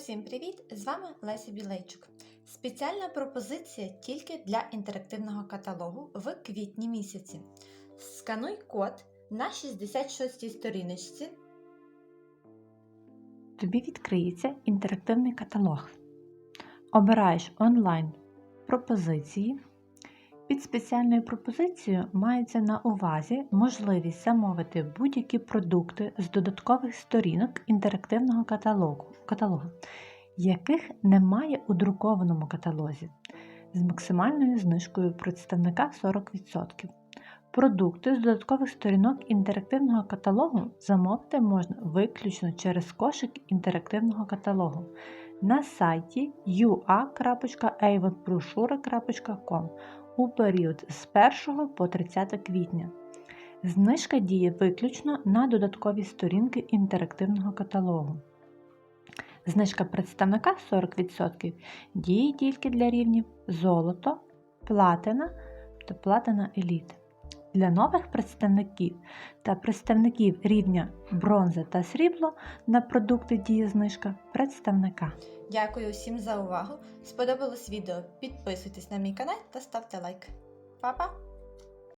Усім привіт! З вами Леся Білейчук. Спеціальна пропозиція тільки для інтерактивного каталогу в квітні місяці. Скануй код на 66 сторіночці. Тобі відкриється інтерактивний каталог. Обираєш онлайн пропозиції. Під спеціальною пропозицією мається на увазі можливість замовити будь-які продукти з додаткових сторінок інтерактивного каталогу, каталога, яких немає у друкованому каталозі, з максимальною знижкою представника 40%. Продукти з додаткових сторінок інтерактивного каталогу замовити можна виключно через кошик інтерактивного каталогу на сайті ua.avonbrochure.com у період з 1 по 30 квітня. Знижка діє виключно на додаткові сторінки інтерактивного каталогу. Знижка представника 40% діє тільки для рівнів золото, платина та платина еліт. Для нових представників та представників рівня бронза та срібло на продукти діє знижка представника. Дякую всім за увагу! Сподобалось відео? Підписуйтесь на мій канал та ставте лайк. Па-па!